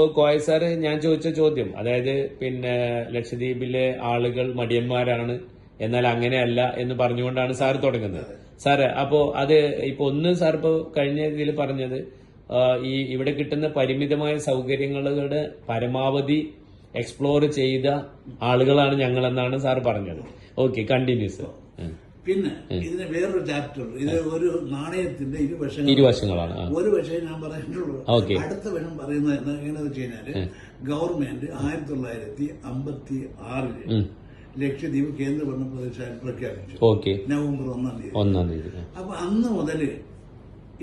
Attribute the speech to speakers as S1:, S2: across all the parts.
S1: Koya sir ഞാൻ ചോദിച്ച ചോദ്യം അതായത് പിന്നെ ലക്ഷദ്വീപിലെ ആളുകൾ മടിയന്മാരാണ് എന്നാൽ അങ്ങനെയല്ല എന്ന് പറഞ്ഞുകൊണ്ടാണ് സാർ തുടങ്ങുന്നത്. സാറ് അപ്പോ അത് ഇപ്പൊ ഒന്ന് സാർ ഇപ്പോ കഴിഞ്ഞ ഇതിൽ പറഞ്ഞത് ഈ ഇവിടെ കിട്ടുന്ന പരിമിതമായ സൗകര്യങ്ങളുടെ പരമാവധി എക്സ്പ്ലോർ ചെയ്ത ആളുകളാണ് ഞങ്ങളെന്നാണ് സാർ പറഞ്ഞത്. ഓക്കെ കണ്ടിന്യൂസ്
S2: പിന്നെ ഇതിന് വേറൊരു ചാപ്റ്റർ ഇത് ഒരു നാണയത്തിന്റെ ഇരുവശങ്ങൾ
S1: ഇരുവശങ്ങളാണ്.
S2: ഒരു വശം ഞാൻ
S1: പറയാനുള്ളൂ.
S2: അടുത്ത വശം പറയുന്നത് എങ്ങനെയാണെന്ന് വെച്ച് കഴിഞ്ഞാൽ ഗവൺമെന്റ് ആയിരത്തി തൊള്ളായിരത്തി അമ്പത്തി
S1: ആറിൽ
S2: ലക്ഷദ്വീപ് കേന്ദ്ര ഭരണ പ്രദേശമായി പ്രഖ്യാപിച്ചു. നവംബർ ഒന്നാം തീയതി.
S1: ഒന്നാം തീയതി.
S2: അപ്പൊ അന്ന് മുതൽ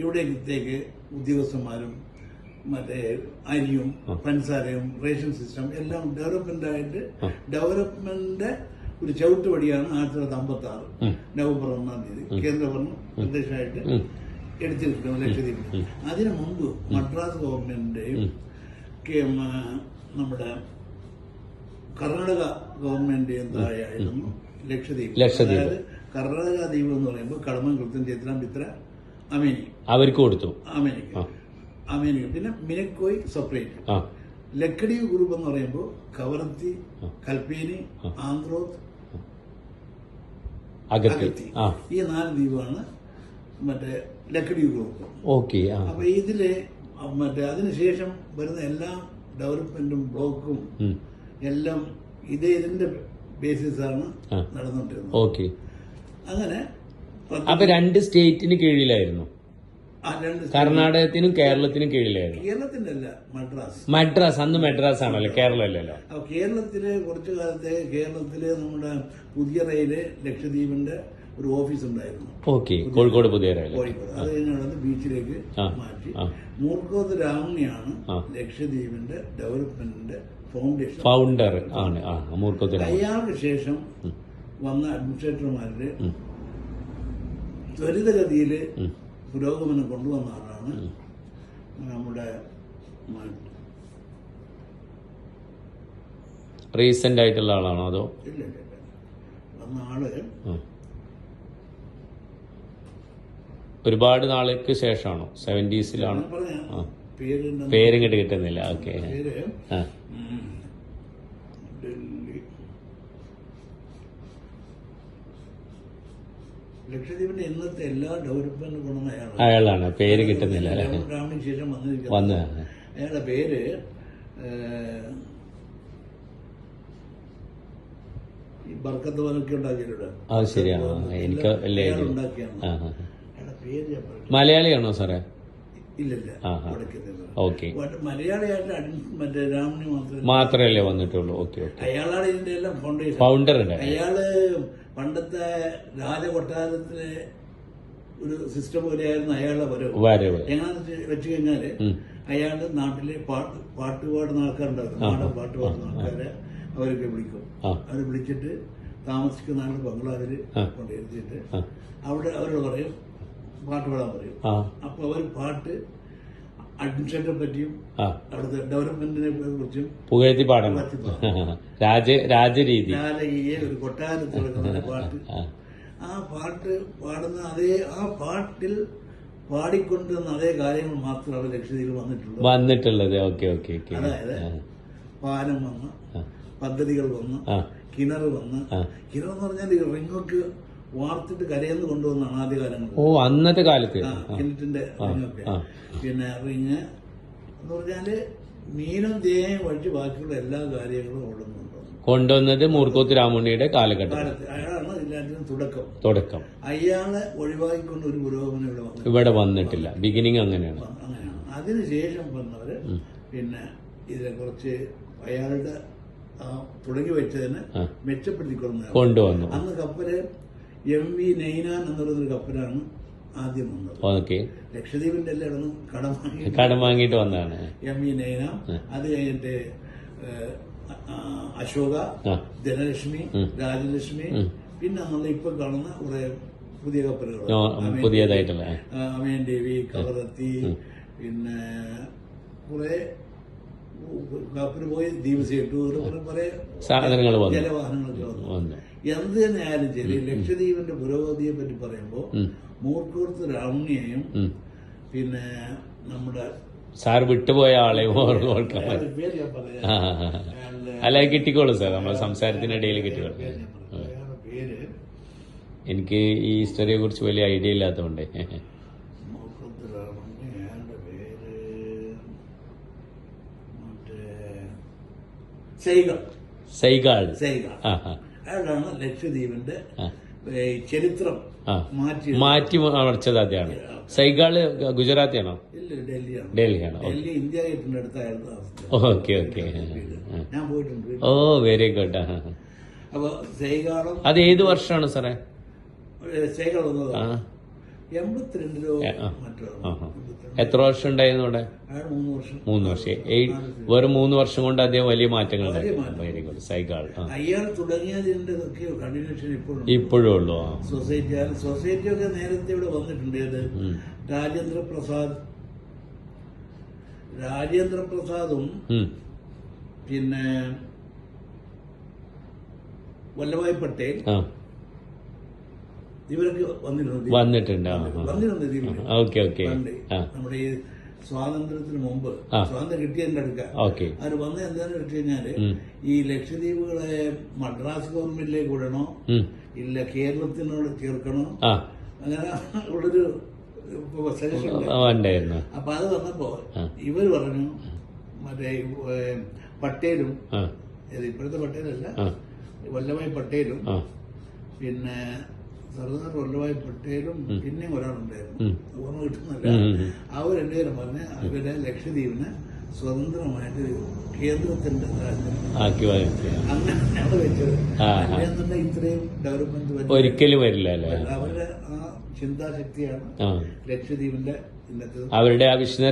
S2: ഇവിടേക്ക് ഉദ്യോഗസ്ഥന്മാരും മറ്റേ അരിയും പഞ്ചസാരയും റേഷൻ സിസ്റ്റം എല്ലാം ഡെവലപ്മെന്റ് ആയിട്ട് ഡെവലപ്മെന്റ് ഒരു ചവിട്ടുപടിയാണ് ആയിരത്തി തൊള്ളായിരത്തി അമ്പത്തി ആറ് നവംബർ ഒന്നാം തീയതി. കേന്ദ്രഭരണം നിർദ്ദേശമായിട്ട് എടുത്തിരിക്കുന്നത് ലക്ഷദ്വീപിൽ. അതിനു മുമ്പ് മദ്രാസ് ഗവൺമെന്റിന്റെയും നമ്മുടെ കർണാടക ഗവൺമെന്റിന്റെയും താഴെയായിരുന്നു ലക്ഷദ്വീപ്.
S1: ലക്ഷദ്വീപ്.
S2: അതായത് കർണാടക ദ്വീപ് എന്ന് പറയുമ്പോൾ കടമൻ കൃത്യം ചിത്രം പിത്ര അമേനിക്ക
S1: അവർക്ക് കൊടുത്തു.
S2: അമേനിക്ക. അമേനിക്ക. പിന്നെ മിനക്കോയ് സെപ്പറേറ്റ്.
S1: ലക്കടി
S2: ലക്കഡീവ് ഗ്രൂപ്പ് എന്ന് പറയുമ്പോൾ കവർത്തി കൽപ്പേനി ആന്ത്രോത്ത്
S1: അകത്തി
S2: അഗത്തി ഈ നാല് ദ്വീപാണ് മറ്റേ ലക്കടി ഗ്രൂപ്പ്
S1: ഓക്കെ
S2: അപ്പൊ ഇതിൽ മറ്റേ അതിനുശേഷം വരുന്ന എല്ലാ ഡെവലപ്മെന്റും ബ്ലോക്കും എല്ലാം ഇതേ ഇതിന്റെ ബേസിസാണ്
S1: ആ.
S2: നടന്നുകൊണ്ടിരുന്നത്.
S1: ഓക്കെ.
S2: അങ്ങനെ
S1: അപ്പൊ രണ്ട് സ്റ്റേറ്റിന് കീഴിലായിരുന്നു. കർണാടകത്തിനും കേരളത്തിനും കീഴിലായിരുന്നു.
S2: കേരളത്തിന്റെ അല്ല മദ്രാസ്.
S1: മദ്രാസ് അന്ന് മദ്രാസ് ആണല്ലോ കേരളം അല്ലല്ലോ
S2: കേരളത്തിലെ കുറച്ചു കാലത്തെ കേരളത്തിലെ നമ്മുടെ പുതിയ റെയിൽ ലക്ഷദ്വീപിന്റെ ഒരു ഓഫീസ് ഉണ്ടായിരുന്നു
S1: ഓക്കെ കോഴിക്കോട് പുതിയ റെയിൽ
S2: കോഴിക്കോട്. അത് കഴിഞ്ഞാൽ ബീച്ചിലേക്ക് മാറ്റി.
S1: മൂർക്കോത്
S2: മൂർക്കോത്ത് രാമണിയാണ് ലക്ഷദ്വീപിന്റെ ഡെവലപ്മെന്റിന്റെ ഫൗണ്ടേഷൻ.
S1: ഫൗണ്ടർ ആണ് ആ മൂർക്കത്തിലാണ്
S2: അയാൾക്ക് ശേഷം വന്ന അഡ്മിനിസ്ട്രേറ്റർമാരിൽ ത്വരിതഗതിയിൽ പുരോഗമനം കൊണ്ടുവന്ന ആളാണ്. നമ്മുടെ
S1: റീസെന്റ് ആയിട്ടുള്ള ആളാണോ അതോ?
S2: ഇല്ല ഇല്ല വന്ന
S1: ആൾ ഒരുപാട് നാളേക്ക് ശേഷമാണോ? സെവന്റീസിലാണോ.
S2: പേര്
S1: പേരിങ്ങോട്ട് കിട്ടുന്നില്ല. ഓക്കെ
S2: പേര്
S1: ആ
S2: ഉം. ഡൽഹി ലക്ഷദ്വീപിന്റെ ഇന്നത്തെ എല്ലാ ഡെവലപ്മെന്റ് ഗുണം അയാളാണ്.
S1: അയാളാണ്. പേര് കിട്ടുന്നില്ല
S2: രാമന് ശേഷം
S1: വന്നതാണ്
S2: അയാളുടെ പേര് ഈ ബർക്കത്ത് വനൊക്കെ ഉണ്ടാക്കിയിട്ടുണ്ട്.
S1: അത് ശരിയാണ്. എനിക്ക് ആ.
S2: അയാളുടെ പേര് ഞാൻ
S1: മലയാളിയാണോ സാറേ?
S2: ഇല്ലില്ല
S1: ആ, ആ.
S2: കൊടുക്കുന്നത്
S1: ഓക്കെ
S2: മലയാളിയായിട്ട് അഡ്മി- മറ്റേ രാമന് മാത്രമേ
S1: മാത്രല്ലേ വന്നിട്ടുള്ളൂ? Okay okay.
S2: അയാളാണ് ഇതിന്റെ എല്ലാം ഫൗണ്ടേഷൻ
S1: ഫൗണ്ടർ
S2: അയാൾ പണ്ടത്തെ രാജകൊട്ടാരത്തിലെ ഒരു സിസ്റ്റം പോലെയായിരുന്നു അയാളുടെ വരവ്. എങ്ങനെ വെച്ചു കഴിഞ്ഞാൽ അയാൾ നാട്ടിലെ പാട്ട് പാട്ട് പാടുന്ന ആൾക്കാരുണ്ടാവും നാടൻ പാട്ട് പാടുന്ന ആൾക്കാരെ അവരൊക്കെ വിളിക്കും. അവർ വിളിച്ചിട്ട് താമസിക്കുന്ന ആളുടെ ബംഗ്ലാവിൽ കൊണ്ടിരുത്തിയിട്ട് അവിടെ അവരോട് പറയും പാട്ട് പാടാൻ പറയും. അപ്പൊ അവർ പാട്ട് അഡ്മിഷനെ പറ്റിയും അവിടുത്തെ ഡെവലപ്മെന്റിനെ കുറിച്ചും
S1: പുകഴ്ത്തി പാടണം. രാജ രാജരീതി.
S2: ജാനകിയെ ഒരു കൊട്ടാരത്തിൽ നടക്കുന്ന പാട്ട്.
S1: ആ.
S2: പാട്ട് പാടുന്ന അതേ ആ പാട്ടിൽ പാടിക്കൊണ്ടിരുന്ന അതേ കാര്യങ്ങൾ മാത്രം അവർ ലക്ഷ്യത്തിൽ വന്നിട്ടുള്ളത്
S1: വന്നിട്ടുള്ളത്. ഓക്കെ ഓക്കെ
S2: അതായത് പാലം വന്ന് പദ്ധതികൾ വന്ന് കിണർ വന്ന് കിണർ എന്ന് പറഞ്ഞാൽ ഈ റിങ്ങൊക്കെ വാർത്തിട്ട് കരയെന്ന് കൊണ്ടുവന്നാണ് ആദ്യ കാലങ്ങൾ
S1: ഓ അന്നത്തെ കാലത്ത്.
S2: കിണറ്റിന്റെ റിങ്ങൊക്കെ പിന്നെ റിങ് എന്ന് പറഞ്ഞാൽ മീനും തേയും ഒഴിച്ച് ബാക്കിയുള്ള എല്ലാ കാര്യങ്ങളും കൊണ്ടുവന്നു
S1: കൊണ്ടുവന്നത് മൂർക്കോത്ത് രാമുണ്ണിയുടെ കാലഘട്ടം
S2: അയാളാണ് എല്ലാത്തിനും തുടക്കം.
S1: തുടക്കം.
S2: അയാളെ ഒഴിവാക്കിക്കൊണ്ട് ഒരു പുരോഗമനം ഇവിടെ വന്നു
S1: ഇവിടെ വന്നിട്ടില്ല. ബിഗിനിങ് അങ്ങനെയാണ്.
S2: അങ്ങനെയാണ്. അതിനുശേഷം വന്നവര് പിന്നെ ഇതിനെ കുറച്ച് അയാളുടെ തുടങ്ങി വെച്ചതിന് മെച്ചപ്പെടുത്തിക്കൊള്ളുന്ന
S1: കൊണ്ടുവന്നു.
S2: അന്ന് കപ്പൽ എം വി നൈനാൻ എന്നുള്ളൊരു കപ്പലാണ് ആദ്യം വന്നത്.
S1: ഓക്കെ
S2: ലക്ഷദ്വീപിന്റെ എല്ലായിടത്തും കടം വാങ്ങി
S1: കടം വാങ്ങിയിട്ട് വന്നതാണ്.
S2: എം വി നൈന അത് കഴിഞ്ഞിട്ട് അശോക. ധനലക്ഷ്മി രാജലക്ഷ്മി പിന്നെ നമ്മൾ ഇപ്പൊ കാണുന്ന കുറെ പുതിയ കപ്പലുകൾ
S1: പുതിയതായിട്ടുള്ള. ആ.
S2: അമയൻ ദേവി കവറത്തി പിന്നെ കുറെ കപ്പൽ പോയി ദ്വീപ് സേട്ടു കുറെ
S1: സാധനങ്ങൾ വന്നു.
S2: ജലവാഹനങ്ങളൊക്കെ വന്നു. എന്ത് തന്നെയായാലും ശരി ലക്ഷദ്വീപിന്റെ പുരോഗതിയെ പറ്റി പറയുമ്പോൾ മൂർക്കൂർത്ത് രാമണിയെയും പിന്നെ നമ്മുടെ
S1: സാർ വിട്ടുപോയ ആളെ ഓർക്കാൻ അല്ല കിട്ടിക്കോളൂ സാർ. നമ്മൾ സംസാരത്തിനിടയിൽ കിട്ടിക്കോളൂ. എനിക്ക് ഈ ഹിസ്റ്ററിയെ കുറിച്ച് വലിയ ഐഡിയ ഇല്ലാത്തതുകൊണ്ട്. സൈഗാൾ
S2: സൈഗാൾ
S1: ആ.
S2: അയാളാണ് ലക്ഷദ്വീപിന്റെ ചരിത്രം മാറ്റി
S1: മാറ്റി മറിച്ചത് അദ്ദേഹമാണ് സൈഗാൾ ഗുജറാത്തിയാണോ?
S2: ഇല്ല ഡൽഹിയാണ്.
S1: Okay okay.
S2: ഞാൻ പോയിട്ടുണ്ട്.
S1: Oh very good.
S2: അപ്പൊ സൈഗാളും
S1: അത് ഏത് വർഷമാണ് സാറേ?
S2: സൈഗാൾ വന്നത്.
S1: എത്ര വർഷം ഉണ്ടായിരുന്നു അവിടെ?
S2: മൂന്ന് വർഷം.
S1: വെറും മൂന്ന് വർഷം കൊണ്ട് അദ്ദേഹം വലിയ മാറ്റങ്ങൾ
S2: സൈക്കാൾ.
S1: വെരി ഗുഡ്
S2: അയാൾ തുടങ്ങിയതിന്റെ കണ്ടിന്യൂഷൻ ഇപ്പോഴും
S1: ഇപ്പോഴും ഉള്ളൂ?
S2: സൊസൈറ്റി സൊസൈറ്റി ഒക്കെ നേരത്തെ ഇവിടെ വന്നിട്ടുണ്ട്. ഏത്. രാജേന്ദ്ര പ്രസാദ്. രാജേന്ദ്ര പ്രസാദും പിന്നെ വല്ലഭായ് പട്ടേൽ. ഇവരൊക്കെ.
S1: വന്നിട്ടുണ്ട്
S2: ഇതിൽ.
S1: Okay okay.
S2: നമ്മുടെ ഈ സ്വാതന്ത്ര്യത്തിന് മുമ്പ്. സ്വാതന്ത്ര്യം കിട്ടിയതിന്റെ അടുക്ക
S1: ഓക്കെ.
S2: അവർ വന്ന എന്താണെന്ന് വെച്ച്
S1: കഴിഞ്ഞാൽ.
S2: ഈ ലക്ഷദ്വീപുകളെ മദ്രാസ് ഗവൺമെന്റിലേക്ക് വിടണോ. ഇല്ല കേരളത്തിനോട് ചേർക്കണോ? അങ്ങനെ ഉള്ളൊരു
S1: ഉണ്ടായിരുന്നു.
S2: അപ്പൊ അത് വന്നപ്പോ
S1: ഇവർ
S2: ഇവർ പറഞ്ഞു മറ്റേ പട്ടേലും ഇപ്പോഴത്തെ പട്ടേലല്ല വല്ലഭായ് പട്ടേലും പിന്നെ സർദാർ വല്ലഭായ് പട്ടേലും പിന്നെയും ഒരാളുണ്ടായിരുന്നു. ഓർമ്മ കിട്ടുന്നില്ല. അവർ രണ്ടുപേരും പറഞ്ഞ് അവരെ ലക്ഷദ്വീപിന് സ്വതന്ത്രമായിട്ട് കേന്ദ്രത്തിന്റെ അങ്ങനെ അവിടെ വെച്ചത്. അല്ലെന്നുണ്ടെങ്കിൽ ഇത്രയും ഡെവലപ്മെന്റ്
S1: ഒരിക്കലും വരില്ല
S2: അവരുടെ ആ ചിന്താശക്തിയാണ് ലക്ഷദ്വീപിന്റെ ഇന്നത്തെ
S1: അവരുടെ ആ വിഷണറി